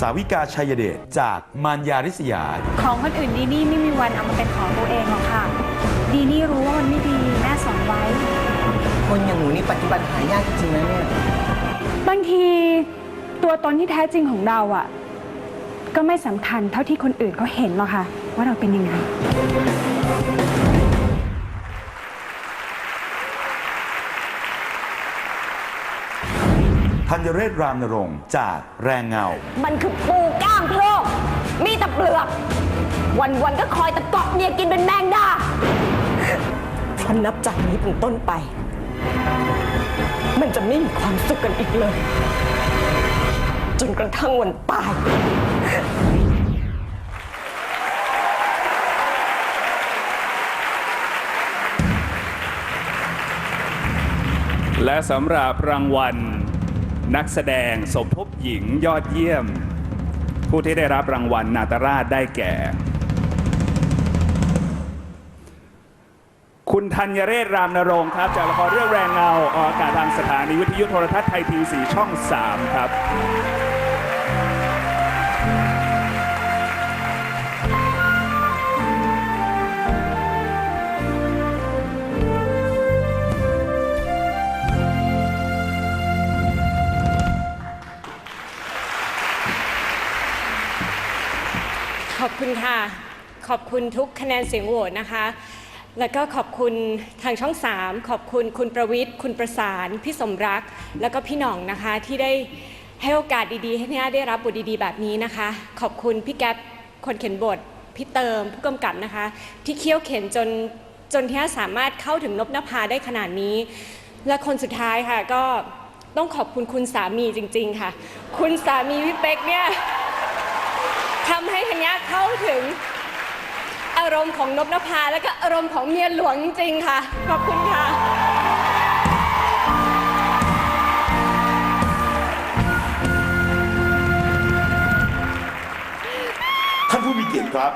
สาวิกาชัยเดชจากมารยาริษยา ของคนอื่นดีนี่ไม่มีวันเอามาเป็นของตัวเองหรอกค่ะ ดีนี่รู้ว่ามันไม่ดีแม่สอนไว้ คนอย่างหนูนี่ปฏิบัติหายากจริงๆนะเนี่ย บางทีตัวตนที่แท้จริงของเราอะ ก็ไม่สำคัญเท่าที่คนอื่นเขาเห็นหรอกค่ะ ว่าเราเป็นยังไง ธัญเรศรามนรงค์จากแรงเงา มันคือปูก้างโพรกมีแต่เปลือก วันๆก็คอยตะเกาะเมียกินเป็นแมงดาเพราะนับจากนี้เป็นต้นไป มันจะไม่มีความสุขกันอีกเลย จนกระทั่งวันตายและสำหรับรางวัล นักแสดงสมทบหญิงยอดเยี่ยม ผู้ที่ได้รับรางวัลนาตราชได้แก่ คุณธัญเรศรามนรงค์ครับจากละครเรื่องแรงเงาออกอากาศทางสถานีวิทยุโทรทัศน์ไทยทีวีสีช่อง 3 ครับ ขอบคุณค่ะ ขอบคุณทุกคะแนนเสียงโหวตนะคะ แล้วก็ขอบคุณทางช่อง 3 ขอบคุณคุณประวิทย์ คุณประสาน พี่สมรัก แล้วก็พี่หน่องนะคะที่ได้ให้โอกาสดีๆ ให้พี่อาได้รับบทดีๆ แบบนี้นะคะ ขอบคุณพี่แก๊ปคนเขียนบท พี่เติมผู้กำกับนะคะ ที่เคี่ยวเข็นจนจนที่สามารถเข้าถึงนบนภาได้ขนาดนี้ และคนสุดท้ายค่ะก็ต้องขอบคุณคุณสามีจริง ๆ ค่ะ คุณสามีพี่เป๊กเนี่ย ทำให้ธัญญาเข้าถึงอารมณ์ของนบนภา และก็อารมณ์ของเมียหลวงจริงค่ะ ขอบคุณค่ะ